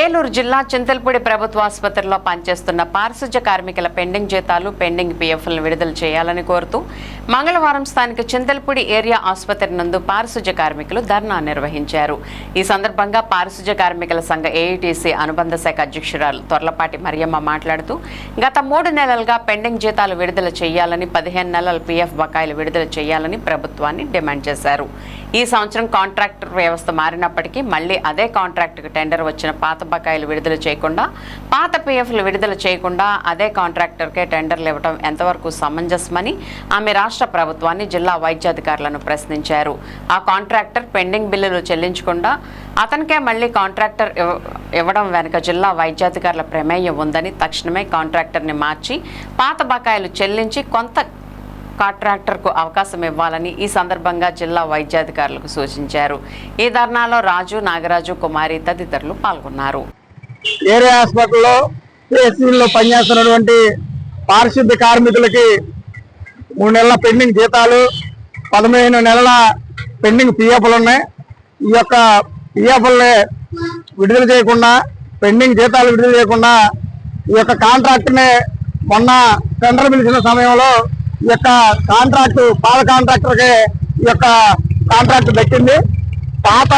ఏలూరు జిల్లా చింతల్పూడి ప్రభుత్వ ఆసుపత్రిలో పనిచేస్తున్న పారిశుధ్య కార్మికుల పెండింగ్ జీతాలు పెండింగ్ పీఎఫ్లను విడుదల చేయాలని కోరుతూ మంగళవారం స్థానిక చింతల్పూడి ఏరియా ఆసుపత్రి నందు పారిశుధ్య కార్మికులు ధర్నా నిర్వహించారు. ఈ సందర్భంగా పారిశుధ్య కార్మికుల సంఘ ఏఐటీసీ అనుబంధ శాఖ అధ్యక్షురాలు తొర్లపాటి మరియమ్మ మాట్లాడుతూ గత మూడు నెలలుగా పెండింగ్ జీతాలు విడుదల చేయాలని పదిహేను నెలల పీఎఫ్ బకాయిలు విడుదల చేయాలని ప్రభుత్వాన్ని డిమాండ్ చేశారు. ఈ సంవత్సరం కాంట్రాక్టర్ వ్యవస్థ మారినప్పటికీ మళ్ళీ అదే కాంట్రాక్టుకు టెండర్ వచ్చిన పాత బకాయిలు విడుదల చేయకుండా పాత పీఎఫ్లు విడుదల చేయకుండా అదే కాంట్రాక్టర్కే టెండర్లు ఇవ్వడం ఎంతవరకు సమంజసమని ఆమె రాష్ట్ర ప్రభుత్వాన్ని జిల్లా వైద్యాధికారులను ప్రశ్నించారు. ఆ కాంట్రాక్టర్ పెండింగ్ బిల్లులు చెల్లించకుండా అతనికే మళ్ళీ కాంట్రాక్టర్ ఇవ్వ- ఇవ్వడం వెనుక జిల్లా వైద్యాధికారుల ప్రమేయం ఉందని తక్షణమే కాంట్రాక్టర్ని మార్చి పాత బకాయిలు చెల్లించి కొంత కాంట్రాక్టర్కు అవకాశం ఇవ్వాలని ఈ సందర్భంగా జిల్లా వైద్యాధికారులకు సూచించారు. ఈ ధర్నాలో రాజు నాగరాజు కుమారి తదితరులు పాల్గొన్నారు. ఏరియా హాస్పిటల్లో ఏసీల్లో పనిచేస్తున్నటువంటి పారిశుద్ధ్య కార్మికులకి మూడు నెలల పెండింగ్ జీతాలు పదమూడు నెలల పెండింగ్ పిఎఫ్లు ఉన్నాయి. ఈ యొక్క పిఎఫ్లని విడుదల చేయకుండా పెండింగ్ జీతాలు విడుదల చేయకుండా ఈ యొక్క కాంట్రాక్ట్ని మొన్న టెండర్ పిలిచిన సమయంలో ఈ యొక్క కాంట్రాక్ట్ పాల కాంట్రాక్టర్కి ఈ యొక్క కాంట్రాక్ట్ దక్కింది పాత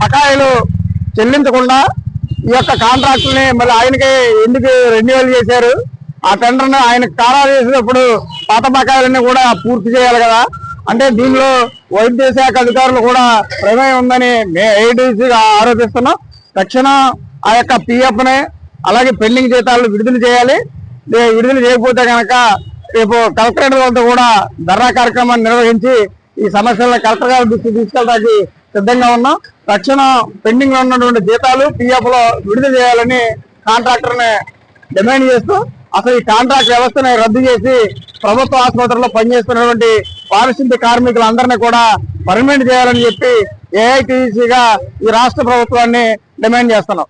బకాయిలు చెల్లించకుండా ఈ యొక్క కాంట్రాక్టుని మళ్ళీ ఆయనకి ఎందుకు రెన్యువల్ చేశారు? ఆ టెండర్ని ఆయన ఖాళా చేసినప్పుడు పాత బకాయిలన్నీ కూడా పూర్తి చేయాలి కదా. అంటే దీనిలో వైద్య శాఖ అధికారులు కూడా ప్రమేయం ఉందని మే ఏడీసీగా ఆరోపిస్తున్నాం. తక్షణం ఆ యొక్క పిఎఫ్ని అలాగే పెండింగ్ జీతాలు విడుదల చేయాలి. విడుదల చేయకపోతే కనుక రేపు కలెక్టరేట్ వద్ద కూడా ధర్నా కార్యక్రమాన్ని నిర్వహించి ఈ సమస్యలను కలెక్టర్ గారి దృష్టికి తీసుకెళ్ళడానికి సిద్ధంగా ఉన్నాం. తక్షణ పెండింగ్లో ఉన్నటువంటి జీతాలు పిఎఫ్లో విడుదల చేయాలని కాంట్రాక్టర్ని డిమాండ్ చేస్తూ అసలు ఈ కాంట్రాక్ట్ వ్యవస్థని రద్దు చేసి ప్రభుత్వ ఆసుపత్రుల్లో పనిచేస్తున్నటువంటి పారిశుద్ధ్య కార్మికులందరినీ కూడా పర్మనెంట్ చేయాలని చెప్పి ఏఐటీసీగా ఈ రాష్ట్ర ప్రభుత్వాన్ని డిమాండ్ చేస్తున్నాం.